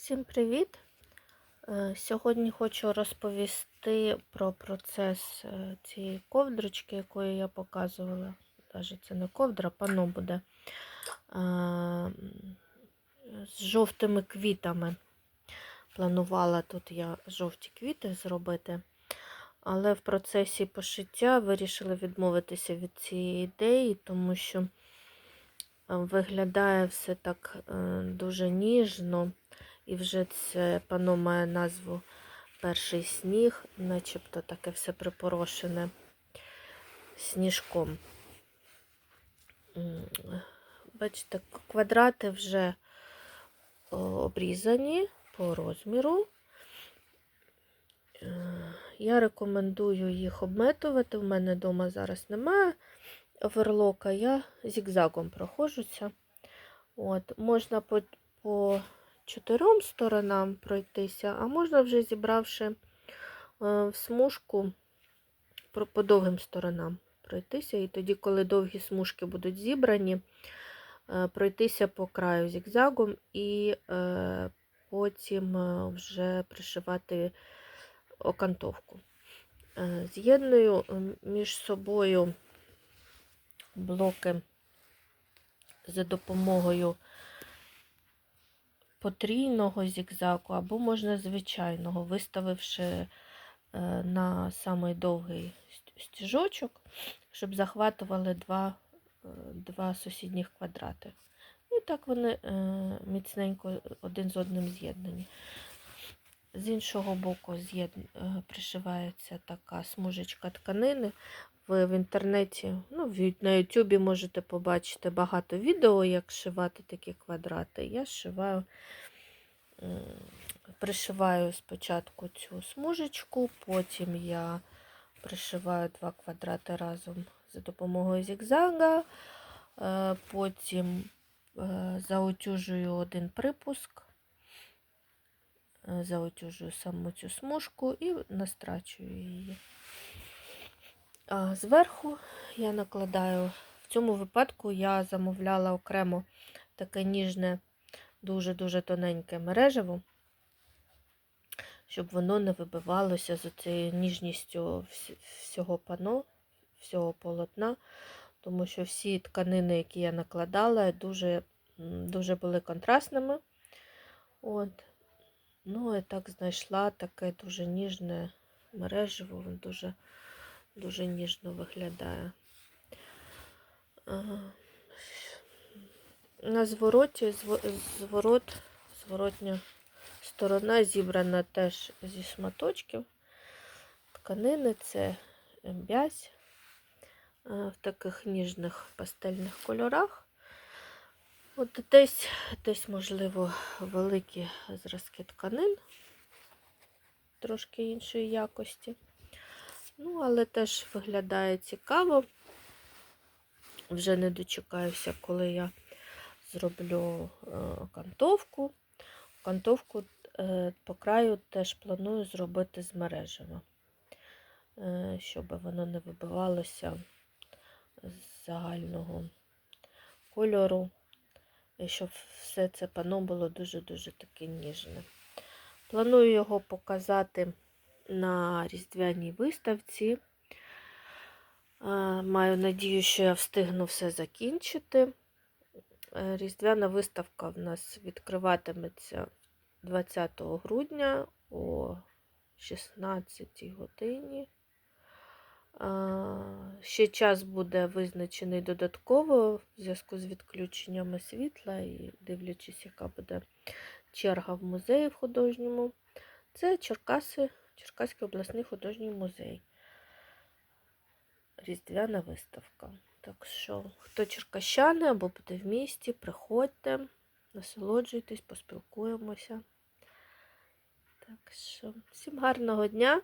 Всім привіт! Е, Сьогодні хочу розповісти про процес е, цієї ковдрочки, якою я показувала. Навіть це не ковдра, пано буде е, з жовтими квітами. Планувала тут я жовті квіти зробити, але в процесі пошиття вирішила відмовитися від цієї ідеї, тому що виглядає все так дуже ніжно. І вже це пано має назву Перший сніг, начебто таке все припорошене сніжком. Бачите, квадрати вже обрізані по розміру. Е, Я рекомендую їх обметувати. У мене вдома зараз немає оверлока, я зігзагом проходжуся. От, можна по, по чотирьом сторонам пройтися, а можна вже зібравши е, в смужку по довгим сторонам пройтися. І тоді, коли довгі смужки будуть зібрані, е, пройтися по краю зігзагом і е, потім вже пришивати окантовку. З'єдную між собою блоки за допомогою потрійного зігзагу, або можна звичайного, виставивши е, на самий довгий стіжочок, щоб захватували два, е, два сусідніх квадрати. І так вони е, міцненько один з одним з'єднані. З іншого боку пришивається така смужечка тканини. Ви в інтернеті, ну, на Ютубі можете побачити багато відео, як шивати такі квадрати. Я шиваю, пришиваю спочатку цю смужечку, потім я пришиваю два квадрати разом за допомогою зігзага, е, потім е, заутюжую один припуск, е, заутюжую саму цю смужку і настрачую її. Зверху я накладаю, в цьому випадку я замовляла окремо таке ніжне, дуже-дуже тоненьке мережево, щоб воно не вибивалося з цією ніжністю всього пано, всього полотна, тому що всі тканини, які я накладала, дуже, дуже були контрастними. От. Ну, і так знайшла таке дуже ніжне мережево, воно дуже дуже ніжно виглядає. На звороті зворот, зворотня сторона зібрана теж зі шматочків. Тканини це бязь в таких ніжних пастельних кольорах. От десь, десь, можливо, великі зразки тканин трошки іншої якості. Ну, але теж виглядає цікаво. Вже не дочекаюся, коли я зроблю е, окантовку. Окантовку е, по краю теж планую зробити з мережева, е, щоб воно не вибивалося з загального кольору, і щоб все це пано було дуже-дуже таке ніжне. Планую його показати на різдвяній виставці. Е, Маю надію, що я встигну все закінчити. Е, Різдвяна виставка в нас відкриватиметься 20 грудня о 16 годині. Е, Ще час буде визначений додатково в зв'язку з відключеннями світла і дивлячись, яка буде черга в музеї в художньому. Це Черкаси, Черкаський обласний художній музей. Різдвяна виставка. Так що, хто черкащани або буде в місті, приходьте, насолоджуйтесь, поспілкуємося. Так що, всім гарного дня!